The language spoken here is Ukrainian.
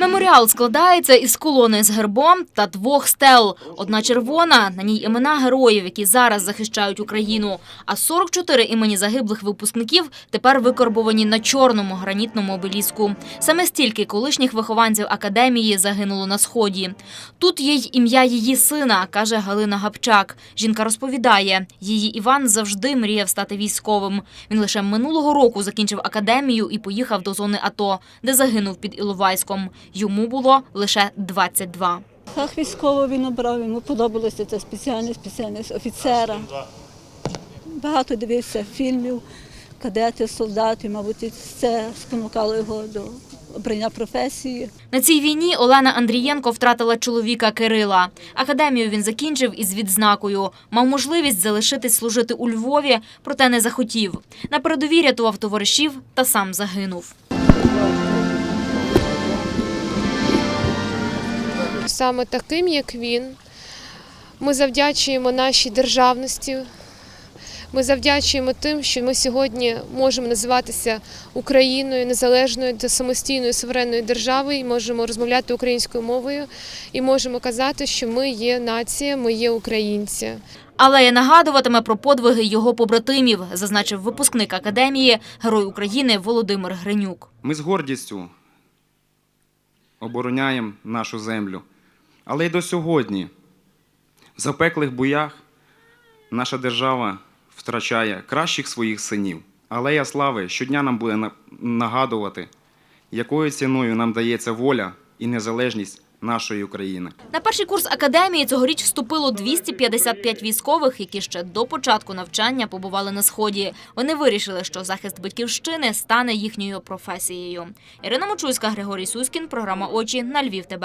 Меморіал складається із колони з гербом та двох стел. Одна червона, на ній імена героїв, які зараз захищають Україну. А 44 імені загиблих випускників тепер викорбовані на чорному гранітному обеліску. Саме стільки колишніх вихованців академії загинуло на сході. Тут є й ім'я її сина, каже Галина Гапчак. Жінка розповідає, її Іван завжди мріяв стати військовим. Він лише минулого року закінчив академію і поїхав до зони АТО, де загинув під Іловайськом. Йому було лише 22. Фах військово він обрав, йому подобалося це спеціальність, спеціальність офіцера. Багато дивився фільмів, кадети, солдати, мабуть, це спонукало його до обрання професії. На цій війні Олена Андрієнко втратила чоловіка Кирила. Академію він закінчив із відзнакою. Мав можливість залишитись служити у Львові, проте не захотів. На передовій рятував товаришів та сам загинув. Саме таким, як він, ми завдячуємо нашій державності. Ми завдячуємо тим, що ми сьогодні можемо називатися Україною незалежною та самостійною суверенною державою, і можемо розмовляти українською мовою, і можемо казати, що ми є нація, ми є українці. Алея нагадуватиме про подвиги його побратимів, зазначив випускник академії, герой України Володимир Гринюк. Ми з гордістю обороняємо нашу землю. Але й до сьогодні в запеклих боях наша держава втрачає кращих своїх синів. Алея слави щодня нам буде на- нагадувати, якою ціною нам дається воля і незалежність нашої України. На перший курс академії цьогоріч вступило 255 військових, які ще до початку навчання побували на сході. Вони вирішили, що захист батьківщини стане їхньою професією. Ірина Мочуйська, Григорій Суськін, програма Очі на Львів. ТБ.